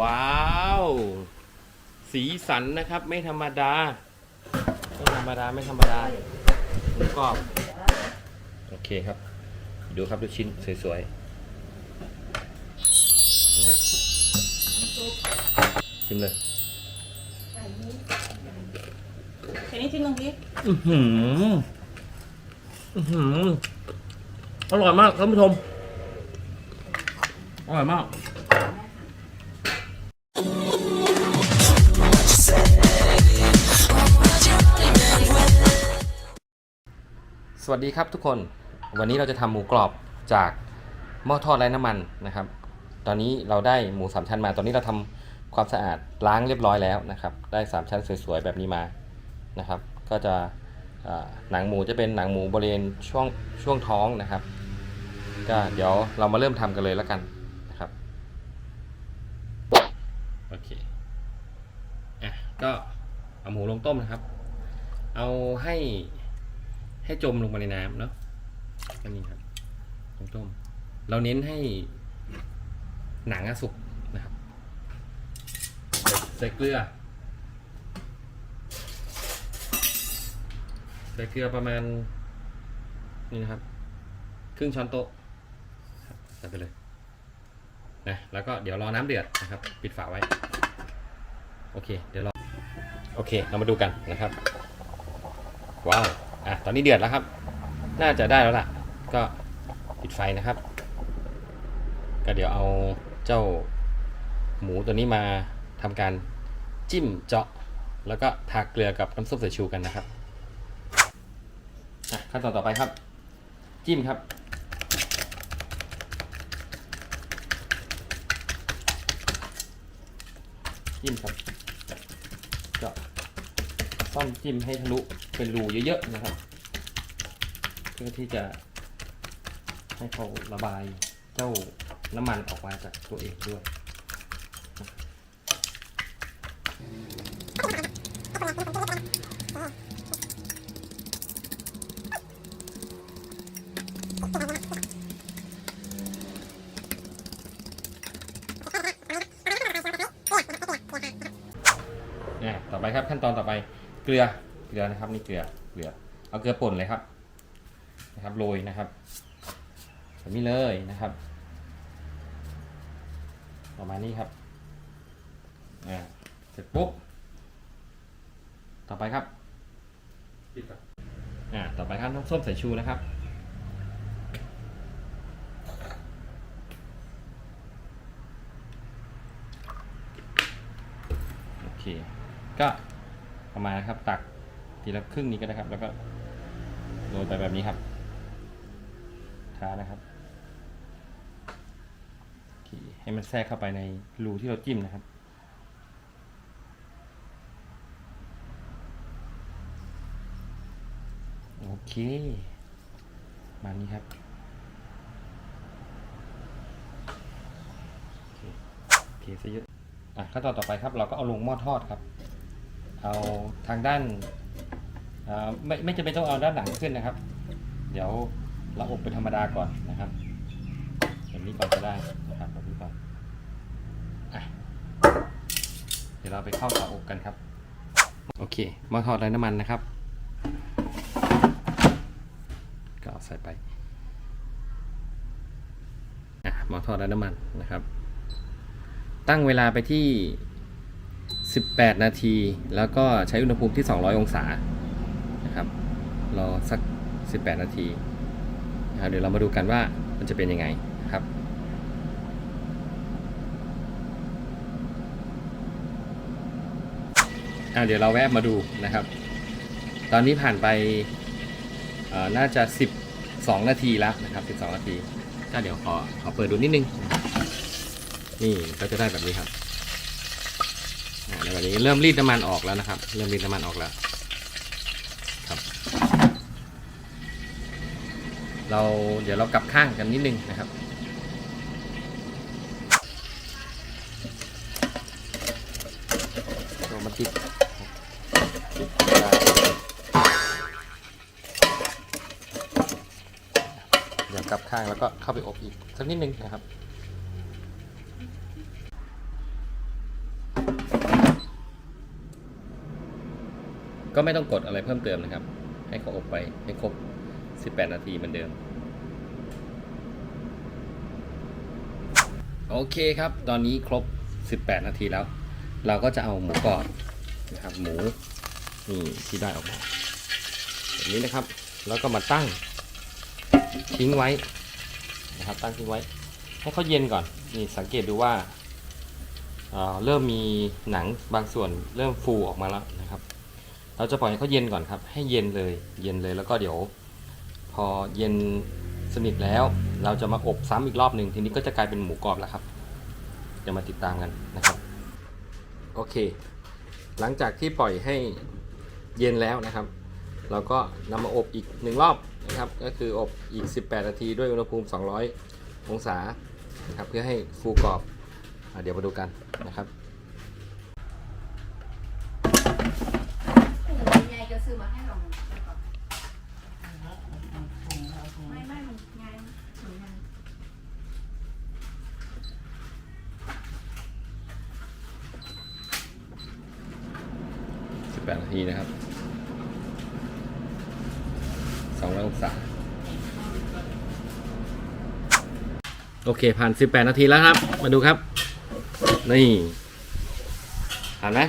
ว้าว สีสันนะครับ ไม่ธรรมดา ไม่ธรรมดา ไม่ธรรมดาหมูกรอบ โอเคครับ ดูครับดูชิ้นสวยๆนะฮะชิมเลยแค่นี้ชิมลงดิอือหืออือหืออร่อยมากท่านผู้ชม อร่อยมาก สวัสดีครับทุกคนวันนี้เราจะทำหมูกรอบจากหม้อทอดไร้น้ำมันนะครับ ตอนนี้เราได้หมูสามชั้นมา ตอนนี้เราทำความสะอาดล้างเรียบร้อยแล้วนะครับ ได้สามชั้นสวยๆแบบนี้มานะครับ ก็จะหนังหมูจะเป็นหนังหมูบริเวณช่วงช่วงท้องนะครับ ก็เดี๋ยวเรามาเริ่มทำกันเลยแล้วกันนะครับโอเคอะก็เอาหมูลงต้มนะครับ เอาให้ ให้จมลงไปในน้ำเนาะนี่ครับลงต้ม เราเน้นให้หนังสุกนะครับ ใส่เกลือ ใส่เกลือประมาณ นี่นะครับ ครึ่งช้อนโต๊ะครับใส่ไปเลยนะแล้วก็เดี๋ยวรอน้ำเดือดนะครับ ปิดฝาไว้ โอเค เดี๋ยวรอ โอเค เรามาดูกันนะครับ ว้าว อะตอนนี้เดือดแล้วครับ น่าจะได้แล้วล่ะ ก็ปิดไฟนะครับ ก็เดี๋ยวเอาเจ้าหมูตัวนี้มาทำการจิ้มเจาะ แล้วก็ทาเกลือกับน้ำส้มสายชูกันนะครับอะขั้นตอนต่อไปครับ จิ้มครับจิ้มครับ ซ่อมจิ้มให้ทะลุเป็นรูเยอะๆนะครับ เพื่อที่จะให้เขาระบายเจ้าน้ำมันออกมาจากตัวเองด้วยเนี่ยต่อไปครับขั้นตอนต่อไป เกลือเกลือนะครับนี่เกลือเกลือ เอาเกลือป่นเลยครับนะครับโรยนะครับแบบนี้เลยนะครับประมาณนี้ครับอ่าเสร็จปุ๊บต่อไปครับอ่าต่อไปครับน้ำส้มสายชูนะครับโอเคก็ ประมาณนะครับ ตักทีละครึ่งนี้ก็ได้ครับ แล้วก็โรยไปแบบนี้ครับช้านะครับให้มันแทรกเข้าไปในรูที่เราจิ้มนะครับโอเค มานี้ครับเคโอเคซะเยอะอะขั้นตอนต่อไปครับ เราก็เอาลงหม้อทอดครับ เอาทางด้านไม่ไม่จำเป็นต้องเอาด้านหลังขึ้นนะครับ เดี๋ยวเราอบเป็นธรรมดาก่อนนะครับแบบนี้ก่อนก็ได้นะครับแบบนี้ก่อนอเดี๋ยวเราไปเข้าเตาอบกันครับ โอเคหม้อทอดไร้น้ำมันนะครับ ก็เอาใส่ไปอะหม้อทอดไร้น้ำมันนะครับ ตั้งเวลาไปที่ 18 นาที แล้วก็ใช้อุณหภูมิที่ 200 องศานะครับรอสัก 18 นาทีนะครับเดี๋ยวเรามาดูกันว่ามันจะเป็นยังไงครับอะเดี๋ยวเราแวะมาดูนะครับ ตอนนี้ผ่านไปน่าจะ 12 นาทีแล้วนะครับ 12 นาที ก็เดี๋ยวขอขอเปิดดูนิดนึง นี่ก็จะได้แบบนี้ครับ นี้เริ่มรีดน้ำมันออกแล้วนะครับ เริ่มรีดน้ำมันออกแล้วครับ เราเดี๋ยวเรากลับข้างกันนิดนึงนะครับโรแมนติกเดี๋ยวกลับข้างแล้วก็เข้าไปอบอีกสักนิดนึงนะครับ ก็ไม่ต้องกดอะไรเพิ่มเติมนะครับ ให้เขาอบไปให้ครบ 18 นาทีเหมือนเดิม โอเคครับ ตอนนี้ครบ 18 นาทีแล้ว เราก็จะเอาหมูกรอบนะครับ หมูนี่ที่ได้ออกมาแบบนี้นะครับ แล้วก็มาตั้งทิ้งไว้นะครับ ตั้งทิ้งไว้ ให้เขาเย็นก่อน นี่สังเกตดูว่าเอ่อเริ่มมีหนังบางส่วนเริ่มฟูออกมาแล้วนะครับ เราจะปล่อยให้เขาเย็นก่อนครับ ให้เย็นเลย เย็นเลยแล้วก็เดี๋ยว พอเย็นสนิทแล้ว เราจะมาอบซ้ำอีกรอบหนึ่งทีนี้ก็จะกลายเป็นหมูกรอบแล้วครับจะมาติดตามกันนะครับ โอเค หลังจากที่ปล่อยให้เย็นแล้วนะครับ เราก็นำมาอบอีกหนึ่งรอบนะครับ ก็คืออบอีก 18 นาทีด้วยอุณหภูมิ 200 องศานะครับเพื่อให้ฟูกรอบอเดี๋ยวมาดูกันนะครับ ยายจะซื้อมาให้เราไม่ไม่มันงานถึงงาน 18 นาทีนะครับ200องศาโอเคผ่าน18นาทีแล้วครับ มาดูครับ นี่ผ่านไหม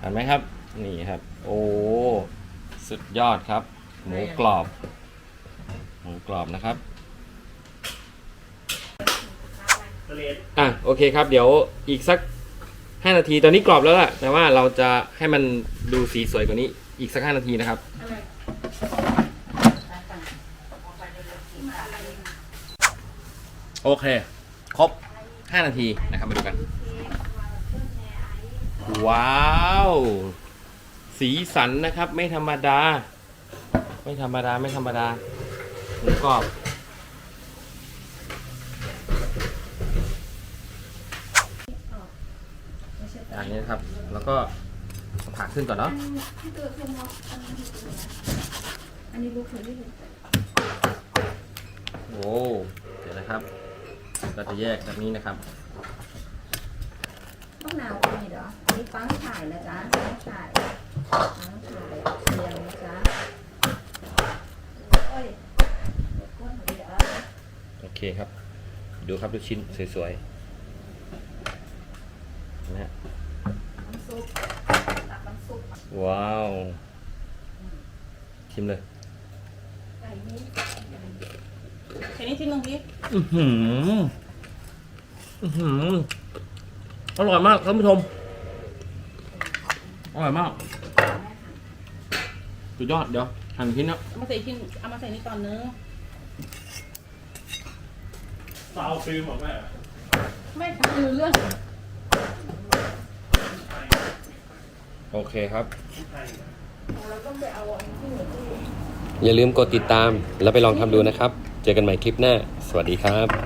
ผ่านไหมครับ นี่ครับ โอ้สุดยอดครับ หมูกรอบ หมูกรอบนะครับอะโอเคครับ เดี๋ยวอีกสัก 5 นาที ตอนนี้กรอบแล้วล่ะ แต่ว่าเราจะให้มันดูสีสวยกว่านี้อีกสัก 5 นาทีนะครับ โอเค ครบ 5 นาทีนะครับมาดูกัน ว้าว สีสันนะครับ ไม่ธรรมดา ไม่ธรรมดา ไม่ธรรมดาหมูกรอบ อั นนี้นะครับ แล้วก็เอาผ่าขึ้นก่อนเนาะที่ตัวเครื่องมออันนี้อันนี้ลูกเคยได้เลยโอ้เดี๋ยวนะครับ เราจะแยกแบบนี้นะครับต้องหนาวกว่านี้เหรอนี่ฟังถ่ายนะจ๊ะฟังถ่ายฟังถ่ายเรียงนะจ๊ะโอ้ยเดี๋ยวก้นเดี๋ยวโอเคครับ ดูครับลูกชิ้นสวยๆนะฮะน้ำ ซุปตักน้ำซุปว้าว ชิมเลยไก่นี้แค่นี้ชิ้นหนึ่งพี่อือหืออือหืออร่อยมากท่านผู้ชม อร่อยมากสุดยอดเดี๋ยวหั่นชิ้นนะเอามาใส่ชิ้นเอามาใส่นี่ตอนนึงซาวฟิล์มเหรอแม่ไม่คือเรื่อง โอเคครับเราต้องไปเอาอันที่เหลือที่อย่าลืมกดติดตามแล้วไปลองทำดูนะครับ เจอกันใหม่คลิปหน้า สวัสดีครับ